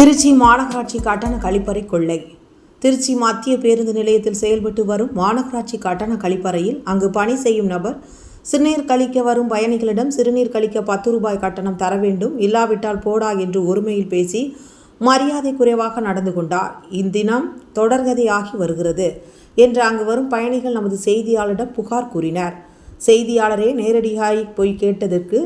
திருச்சி மாநகராட்சி கட்டண கழிப்பறை கொள்ளை. திருச்சி மத்திய பேருந்து நிலையத்தில் செயல்பட்டு வரும் மாநகராட்சி கட்டண கழிப்பறையில் அங்கு பணி செய்யும் நபர் சிறுநீர் கழிக்க வரும் பயணிகளிடம் சிறுநீர் கழிக்க பத்து ரூபாய் கட்டணம் தர வேண்டும் இல்லாவிட்டால் போடா என்று ஒருமையில் பேசி மரியாதை குறைவாக நடந்து கொண்டார். இத்தினம் தொடர்கதையாகி வருகிறது என்று அங்கு வரும் பயணிகள் நமது செய்தியாளரிடம் புகார் கூறினர். செய்தியாளரே நேரடியாக போய் கேட்டதற்கு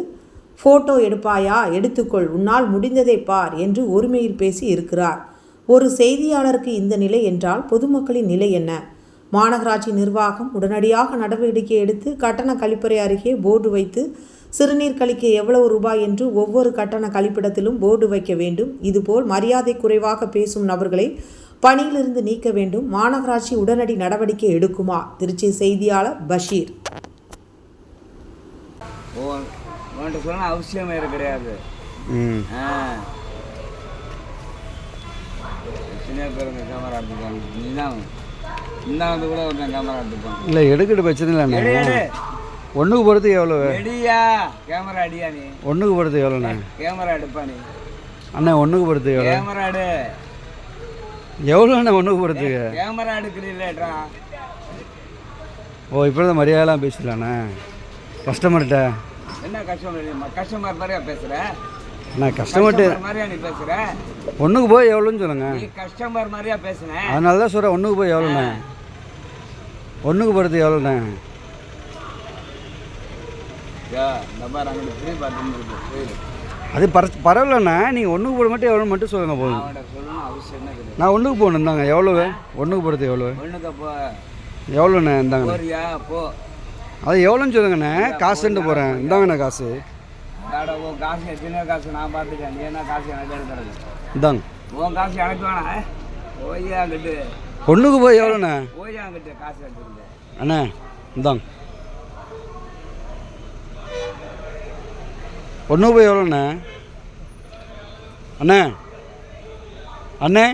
போட்டோ எடுப்பாயா? எடுத்துக்கொள். உன்னால் முடிந்ததை பார் என்று ஒருமையில் பேசி இருக்கிறார். ஒரு செய்தியாளருக்கு இந்த நிலை என்றால் பொதுமக்களின் நிலை என்ன? மாநகராட்சி நிர்வாகம் உடனடியாக நடவடிக்கை எடுத்து கட்டண கழிப்பறை அருகே போர்டு வைத்து சிறுநீர் கழிக்க எவ்வளவு ரூபாய் என்று ஒவ்வொரு கட்டண கழிப்பிடத்திலும் போர்டு வைக்க வேண்டும். இதுபோல் மரியாதை குறைவாக பேசும் நபர்களை பணியிலிருந்து நீக்க வேண்டும். மாநகராட்சி உடனடி நடவடிக்கை எடுக்குமா? திருச்சி செய்தியாளர் பஷீர். உன்கிட்ட சொன்ன அவசியமே கிடையாது. சின்ன பேர் இந்த கேமரா எடுத்துப்பாங்க நீ தான் இந்த வந்து கூட ஒருத்தன் கேமரா எடுத்துப்பான் இல்லை எடுக்கிட்டு பிரச்சனை எடு ஒன்றுக்கு போகிறதுக்கு எவ்வளோ எடியா கேமரா அடியா நீ. ஒன்றுக்கு போகிறதுக்கு எவ்வளோண்ணே கேமரா எடுப்பா நீ. அண்ணே ஒன்றுக்கு எவ்வளோ கேமரா எடு. எவ்வளோண்ணே ஒன்றுக்கு போகிறதுக்கு கேமரா எடுக்கிறீங்களேட்ரா ஓ இப்போ தான் மரியாதைலாம் பேசலாண்ணே கஸ்டமர்கிட்ட என்ன கஸ்டமர் கஸ்டமர் மாதிரியா பேசுற? நான் கஸ்டமர்கிட்ட கஸ்டமர் மாதிரியா நீ பேசுற? ஒன்றுக்கு போய் எவ்வளோன்னு சொல்லுங்க. நீ கஸ்டமர் மாதிரியா பேசுன? அதனால தான் சொல்கிறேன் ஒன்றுக்கு போய் எவ்வளோண்ணே ஒன்றுக்கு போகிறதுக்கு எவ்வளோண்ணே அது பர பரவாயில்லண்ணே நீங்கள் ஒன்றுக்கு போட மட்டும் எவ்வளோ மட்டும் சொல்லுங்கள் போதும். நான் ஒன்றுக்கு போகணும் தாங்க எவ்வளோ ஒன்றுக்கு போகிறதுக்கு எவ்வளோ ஒண்ணுக்கு போ. எவ்வளோண்ணே இந்தாங்க அது எவ்வளோன்னு சொல்லுங்கண்ணே. காசுன்ட்டு போகிறேன் இந்தாங்கண்ணே காசு. உன் காசு எத்தனை காசு நான் பார்த்துட்டேன் நீ என்ன காசு எனக்கு எடுக்கிறது இந்தாங்க. உன் காசு எனக்கு வேணாம். போய் அங்கிட்டு ஒன்றுக்கு போய் எவ்வளோண்ணே? போய் அங்கிட்டு காசு எடுத்துருந்தேன் அண்ணே இந்தாங்க. ஒன்று போய் எவ்வளோண்ணே? அண்ணே அண்ணே.